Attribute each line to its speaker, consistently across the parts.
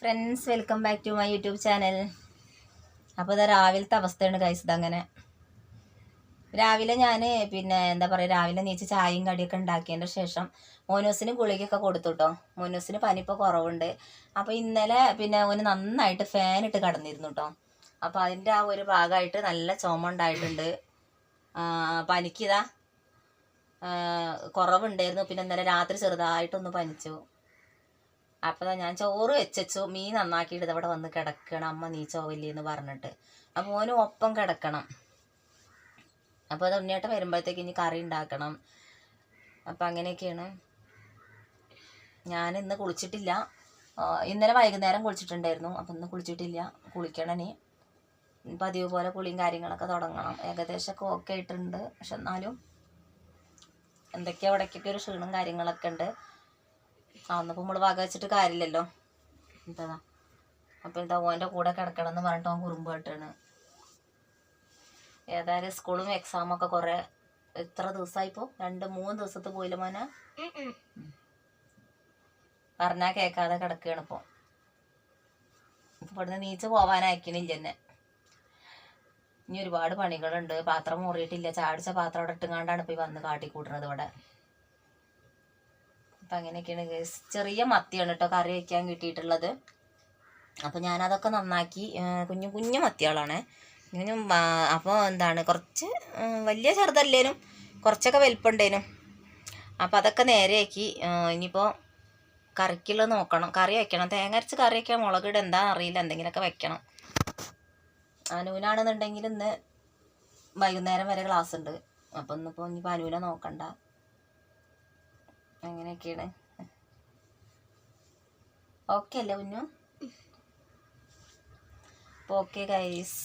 Speaker 1: Friends welcome back to my YouTube channel. അപ്പോൾ ഇത് രാവിലത്തെ അവസ്ഥയാണ് കഴിച്ചത് അങ്ങനെ രാവിലെ ഞാൻ പിന്നെ എന്താ പറയുക രാവിലെ നീച്ച് ചായയും കടിയൊക്കെ ഉണ്ടാക്കിയതിന്റെ ശേഷം മോനൂസിന് ഗുളികയൊക്കെ കൊടുത്തു കേട്ടോ മോനൂസിന് പനി ഇപ്പോൾ കുറവുണ്ട്. അപ്പോൾ ഇന്നലെ പിന്നെ ഓന് നന്നായിട്ട് ഫാൻ ഇട്ട് കിടന്നിരുന്നു കേട്ടോ അപ്പോൾ അതിന്റെ ആ ഒരു ഭാഗമായിട്ട് നല്ല ചുമ ഉണ്ടായിട്ടുണ്ട്. പനിക്കിതാ കുറവുണ്ടായിരുന്നു. പിന്നെ ഇന്നലെ രാത്രി ചെറുതായിട്ടൊന്ന് പനിച്ചു. അപ്പോൾ ഞാൻ ചോറ് വെച്ചു മീൻ നന്നാക്കിയിട്ട് ഇവിടെ വന്ന് കിടക്കണം. അമ്മ നീ ചോവില്ലേ എന്ന് പറഞ്ഞിട്ട്. അപ്പോൾ മോനും ഒപ്പം കിടക്കണം. അപ്പോൾ അത് ഉണ്ണിയേട്ടൻ വരുമ്പോഴത്തേക്ക് ഇനി കറി ഉണ്ടാക്കണം. അപ്പം അങ്ങനെയൊക്കെയാണ്. ഞാൻ ഇന്ന് കുളിച്ചിട്ടില്ല. ഇന്നലെ വൈകുന്നേരം കുളിച്ചിട്ടുണ്ടായിരുന്നു. അപ്പം ഇന്ന് കുളിച്ചിട്ടില്ല. കുളിക്കണം ഇനി. പതിവ് പോലെ കുളിയും കാര്യങ്ങളൊക്കെ തുടങ്ങണം. ഏകദേശമൊക്കെ ഓക്കെ ആയിട്ടുണ്ട്. പക്ഷെ എന്നാലും എന്തൊക്കെയോ ഇടയ്ക്കൊക്കെ ഒരു ക്ഷീണം കാര്യങ്ങളൊക്കെ ഉണ്ട്. ആ ഒന്നിപ്പോൾ നമ്മൾ വക വെച്ചിട്ട് കാര്യമില്ലല്ലോ. എന്താ? അപ്പോൾ ഇതാ ഓന്റെ കൂടെ കിടക്കണം എന്ന് പറഞ്ഞിട്ട് അവൻ കുറുമ്പ് കേട്ടാണ്. ഏതായാലും സ്കൂളും എക്സാമും ഒക്കെ കുറേ എത്ര ദിവസമായിപ്പോൾ രണ്ട് മൂന്ന് ദിവസത്ത് പോയില്ല മോനെ? പറഞ്ഞാൽ കേൾക്കാതെ കിടക്കുകയാണ് ഇപ്പോൾ ഇവിടുന്ന് നീച്ച് പോവാനായിക്കണില്ല എന്നെ. ഇനി ഒരുപാട് പണികളുണ്ട്. പാത്രം മുറിയിട്ടില്ല. ചാടിച്ച പാത്രം അവിടെ ഇട്ടുങ്ങാണ്ടാണ് ഇപ്പോൾ വന്ന് കാട്ടിക്കൂട്ടണത് ഇവിടെ. അപ്പം അങ്ങനെയൊക്കെയാണ് ഗൈസ് ചെറിയ മത്തിയാണ് കേട്ടോ കറി വയ്ക്കാൻ കിട്ടിയിട്ടുള്ളത്. അപ്പോൾ ഞാനതൊക്കെ നന്നാക്കി കുഞ്ഞു കുഞ്ഞു മത്തികളാണ്. ഇങ്ങനെ അപ്പോൾ എന്താണ് കുറച്ച് വലിയ ചെറുതല്ലേനും കുറച്ചൊക്കെ വലിപ്പുണ്ടേനും അപ്പോൾ അതൊക്കെ നേരെയാക്കി ഇനിയിപ്പോൾ കറിക്കുള്ളത് നോക്കണം. കറി വെക്കണം. തേങ്ങ അരച്ച് കറി വയ്ക്കാൻ മുളകിട എന്താ അറിയില്ല. എന്തെങ്കിലുമൊക്കെ വെക്കണം. അനൂനാണെന്നുണ്ടെങ്കിൽ ഇന്ന് വൈകുന്നേരം വരെ ക്ലാസ് ഉണ്ട്. അപ്പം ഇന്നിപ്പോൾ ഇനിയിപ്പോൾ അനൂനെ നോക്കണ്ട. അങ്ങനെയൊക്കെയാണ് ഓക്കെ അല്ലേ കുഞ്ഞു? ഓക്കെ ഗൈസ്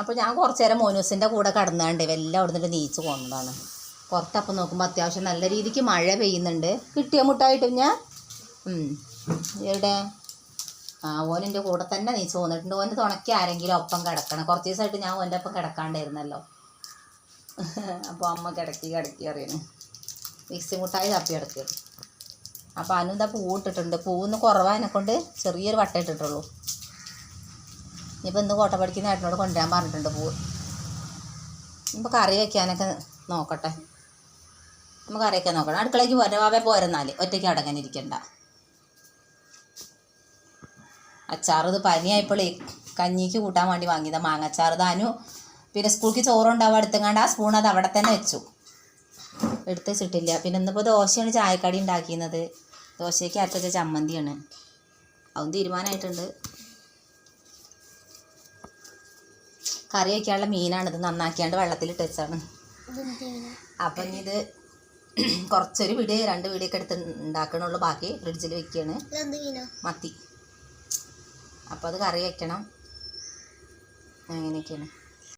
Speaker 1: അപ്പോൾ ഞാൻ കുറച്ച് നേരം മോനൂസിന്റെ കൂടെ കടന്നാണ്ട് എല്ലാം അവിടെ നിന്നിട്ട് നീച്ച് പോകുന്നതാണ് പുറത്തപ്പം നോക്കുമ്പോൾ അത്യാവശ്യം നല്ല രീതിക്ക് മഴ പെയ്യുന്നുണ്ട്. കിട്ടിയ മുട്ടായിട്ട് ഞാൻ എവിടെ? ആ ഓനെന്റെ കൂടെ തന്നെ നീച്ച് പോന്നിട്ടുണ്ട്. ഓന്റെ തുണക്കി ആരെങ്കിലും ഒപ്പം കിടക്കണം. കുറച്ച് ദിവസമായിട്ട് ഞാൻ ഓന്റെ ഒപ്പം കിടക്കാണ്ടായിരുന്നല്ലോ. അപ്പോൾ അമ്മ കിടക്കി കിടക്കി അറിയുന്നു മിക്സി മുട്ടായി തപ്പി കിടക്കുക അപ്പോൾ അനു പൂ ഇട്ടിട്ടുണ്ട്. പൂന്ന് കുറവാനെ കൊണ്ട് ചെറിയൊരു വട്ട ഇട്ടിട്ടുള്ളൂ. ഇനിയിപ്പോൾ ഇന്ന് കോട്ട പഠിക്കുന്ന ഏട്ടനോട് കൊണ്ടുവരാൻ പറഞ്ഞിട്ടുണ്ട് പൂവ്. ഇപ്പോൾ കറി വയ്ക്കാനൊക്കെ നോക്കട്ടെ. നമുക്ക് വയ്ക്കാൻ നോക്കണം. അടുക്കളയ്ക്ക് പോരവാ പോരുന്നാൽ ഒറ്റയ്ക്ക് അടങ്ങാനിരിക്കണ്ട അച്ചാറ് ഇത് പനിയായപ്പോൾ കഞ്ഞിക്ക് കൂട്ടാൻ വേണ്ടി വാങ്ങിയതാണ് മാങ്ങച്ചാറ് താനു പിന്നെ സ്കൂൾക്ക് ചോറുണ്ടാവും എടുത്തങ്ങാണ്ട് ആ സ്പൂൺ അത് അവിടെ തന്നെ വെച്ചു. എടുത്ത് വെച്ചിട്ടില്ല. പിന്നെ ഇന്നിപ്പോൾ ദോശയാണ് ചായക്കടി ഉണ്ടാക്കിയത് ദോശയ്ക്ക് അരച്ച ചമ്മന്തിയാണ്. അതും തീരുമാനമായിട്ടുണ്ട് കറി വയ്ക്കാനുള്ള മീനാണിത് നന്നാക്കിയാണ്ട് വെള്ളത്തിലിട്ട് വെച്ചാണ് അപ്പം ഇനി ഇത് കുറച്ചൊരു വീട് രണ്ട് പിടിയൊക്കെ എടുത്ത് ഉണ്ടാക്കണുള്ളൂ. ബാക്കി ഫ്രിഡ്ജിൽ വെക്കുകയാണ് മത്തി. അപ്പോൾ അത് കറി വെക്കണം. അങ്ങനെയൊക്കെയാണ്.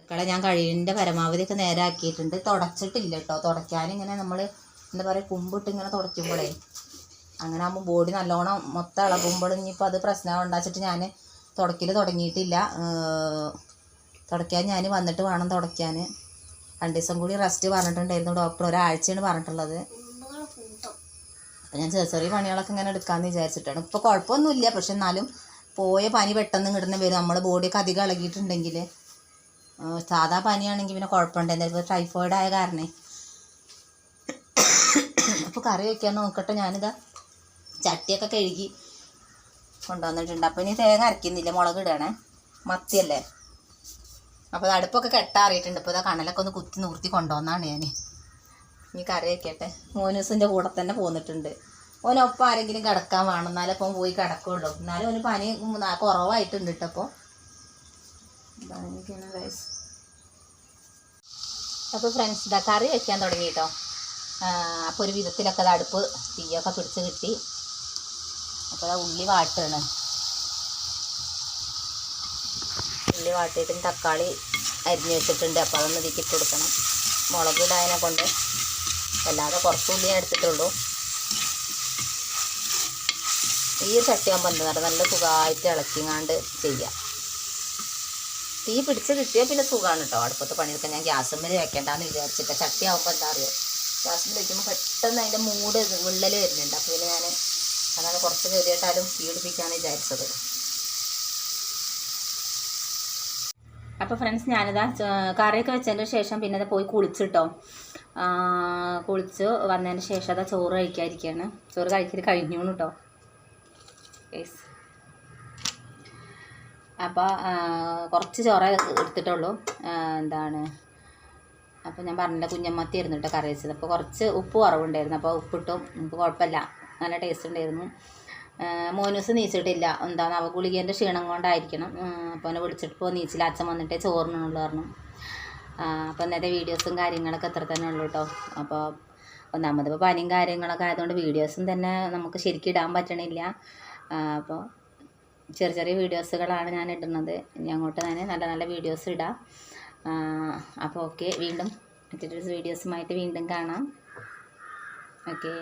Speaker 1: അടുക്കള ഞാൻ കഴിവിന്റെ പരമാവധിയൊക്കെ നേരാക്കിയിട്ടുണ്ട്. തുടച്ചിട്ടില്ല കേട്ടോ തുടയ്ക്കാൻ ഇങ്ങനെ നമ്മൾ എന്താ പറയുക കുമ്പിട്ട് ഇങ്ങനെ തുടയ്ക്കുമ്പോഴേ അങ്ങനെ ആകുമ്പോൾ ബോഡി നല്ലോണം മൊത്തം ഇളകുമ്പോൾ ഇനിയിപ്പോൾ അത് പ്രശ്നം ഉണ്ടാച്ചിട്ട് ഞാൻ തുടക്കൽ തുടങ്ങിയിട്ടില്ല. തുടയ്ക്കാൻ ഞാൻ വന്നിട്ട് വേണം തുടയ്ക്കാൻ രണ്ട് ദിവസം കൂടി റെസ്റ്റ് പറഞ്ഞിട്ടുണ്ടായിരുന്നു ഡോക്ടർ ഒരാഴ്ചയാണ് പറഞ്ഞിട്ടുള്ളത്. അപ്പം ഞാൻ ചെറിയ ചെറിയ പണികളൊക്കെ ഇങ്ങനെ എടുക്കാമെന്ന് വിചാരിച്ചിട്ടാണ്. ഇപ്പോൾ കുഴപ്പമൊന്നുമില്ല. പക്ഷെ എന്നാലും പോയ പനി പെട്ടെന്ന് കിടന്ന് വരും. നമ്മുടെ ബോഡിയൊക്കെ അധികം ഇളകിയിട്ടുണ്ടെങ്കിൽ സാധാ പനിയാണെങ്കിൽ പിന്നെ കുഴപ്പമുണ്ട് ഇപ്പോൾ ടൈഫോയിഡ് ആയ കാരണേ. അപ്പോൾ കറി വയ്ക്കാൻ നോക്കട്ടെ. ഞാനിതാ ചട്ടിയൊക്കെ കഴുകി കൊണ്ടുവന്നിട്ടുണ്ട്. അപ്പോൾ ഇനി തേങ്ങ അരക്കുന്നില്ല. മുളക് ഇടണേ. മത്തിയല്ലേ? അപ്പോൾ അടുപ്പൊക്കെ കെട്ടാറിയിട്ടുണ്ട്. ഇപ്പോൾ ഇതാ കണലൊക്കെ ഒന്ന് കുത്തി നിർത്തി കൊണ്ടുവന്നാണ് ഞാൻ ഇനി കറി വയ്ക്കട്ടെ മോനൂസിന്റെ കൂടെ തന്നെ പോന്നിട്ടുണ്ട്. ഓനൊപ്പം ആരെങ്കിലും കിടക്കാൻ വേണം. എന്നാലും ഇപ്പം പോയി കിടക്കുള്ളൂ. എന്നാലും ഓന് പനി കുറവായിട്ടുണ്ട് കേട്ടോ അപ്പോൾ അങ്ങനെയൊക്കെയാണ് ഗൈസ് അപ്പോൾ ഫ്രണ്ട്സ് ഇതാ കറി വെക്കാൻ തുടങ്ങി കേട്ടോ അപ്പോൾ ഒരു വിധത്തിലൊക്കെ അടുപ്പ് തീയൊക്കെ പിടിച്ച് കിട്ടി. അപ്പോൾ ഉള്ളി വാട്ടാണ് ഉള്ളി വാട്ടിയിട്ടും തക്കാളി അരിഞ്ഞ് വെച്ചിട്ടുണ്ട്. അപ്പോൾ അതൊന്ന് ഇതിലേക്ക് ഇട്ട് കൊടുക്കണം. മുളക് ഇടാനെ കൊണ്ട്. അല്ലാതെ കുറച്ച് ഉള്ളി എടുത്തിട്ടുള്ളൂ. ഈ ചട്ടിയാകുമ്പോൾ എന്താ പറയുക നല്ല സുഖമായിട്ട് ഇളക്കിങ്ങാണ്ട് ചെയ്യാം. തീ പിടിച്ച് കിട്ടിയാൽ പിന്നെ സുഖമാണ് കേട്ടോ അടുപ്പത്ത് പണിയെടുക്കാൻ ഞാൻ ഗ്യാസുമ്മൽ വെക്കേണ്ടെന്ന് വിചാരിച്ചിട്ട്. ചട്ടി ആവുമ്പോൾ എന്താ അറിയോ? ഗ്യാസുമ്മൽ വയ്ക്കുമ്പോൾ പെട്ടെന്ന് അതിന്റെ മൂട് വിള്ളൽ വരുന്നുണ്ട്. അപ്പോൾ പിന്നെ ഞാൻ അതാണ് കുറച്ച് കയറിയിട്ടാലും തീ പിടിപ്പിക്കാമെന്ന് വിചാരിച്ചത്. അപ്പോൾ ഫ്രണ്ട്സ് ഞാനിതാ കറിയൊക്കെ വെച്ചതിന് ശേഷം പിന്നെ അത് പോയി കുളിച്ചിട്ടോ കുളിച്ച് വന്നതിന് ശേഷം അതാ ചോറ് കഴിക്കാതിരിക്കുകയാണ് ചോറ് കഴിക്കൽ കഴിഞ്ഞു കേട്ടോ യെസ് അപ്പോൾ കുറച്ച് ചോറ എടുത്തിട്ടുള്ളൂ. എന്താണ്? അപ്പോൾ ഞാൻ പറഞ്ഞില്ല കുഞ്ഞമ്മത്തി ആയിരുന്നു കേട്ടോ കറി വെച്ചത്. അപ്പോൾ കുറച്ച് ഉപ്പ് കുറവുണ്ടായിരുന്നു. അപ്പോൾ ഉപ്പിട്ടും. നമുക്ക് കുഴപ്പമില്ല. നല്ല ടേസ്റ്റ് ഉണ്ടായിരുന്നു. മോനൂസ് നീച്ചിട്ടില്ല. എന്താണ്? അവ ഗുളികേന്റെ ക്ഷീണം കൊണ്ടായിരിക്കണം. അപ്പോൾ അവനെ വിളിച്ചിട്ട് ഇപ്പോൾ നീച്ചില്ല. അച്ഛൻ വന്നിട്ടേ ചോറിനുള്ളൂ പറഞ്ഞു. അപ്പോൾ ഇന്നത്തെ വീഡിയോസും കാര്യങ്ങളൊക്കെ അത്ര തന്നെ ഉള്ളൂ കേട്ടോ. അപ്പോൾ ഒന്നാമത് ഇപ്പോൾ പനിയും കാര്യങ്ങളൊക്കെ ആയതുകൊണ്ട് വീഡിയോസും തന്നെ നമുക്ക് ശരിക്കും ഇടാൻ പറ്റണില്ല. അപ്പോൾ ചെറിയ ചെറിയ വീഡിയോസുകളാണ് ഞാൻ ഇടുന്നത്. ഇനി അങ്ങോട്ട് തന്നെ നല്ല നല്ല വീഡിയോസ് ഇടാം. അപ്പോൾ ഓക്കെ വീണ്ടും മറ്റൊരു വീഡിയോസുമായിട്ട് വീണ്ടും കാണാം. ഓക്കെ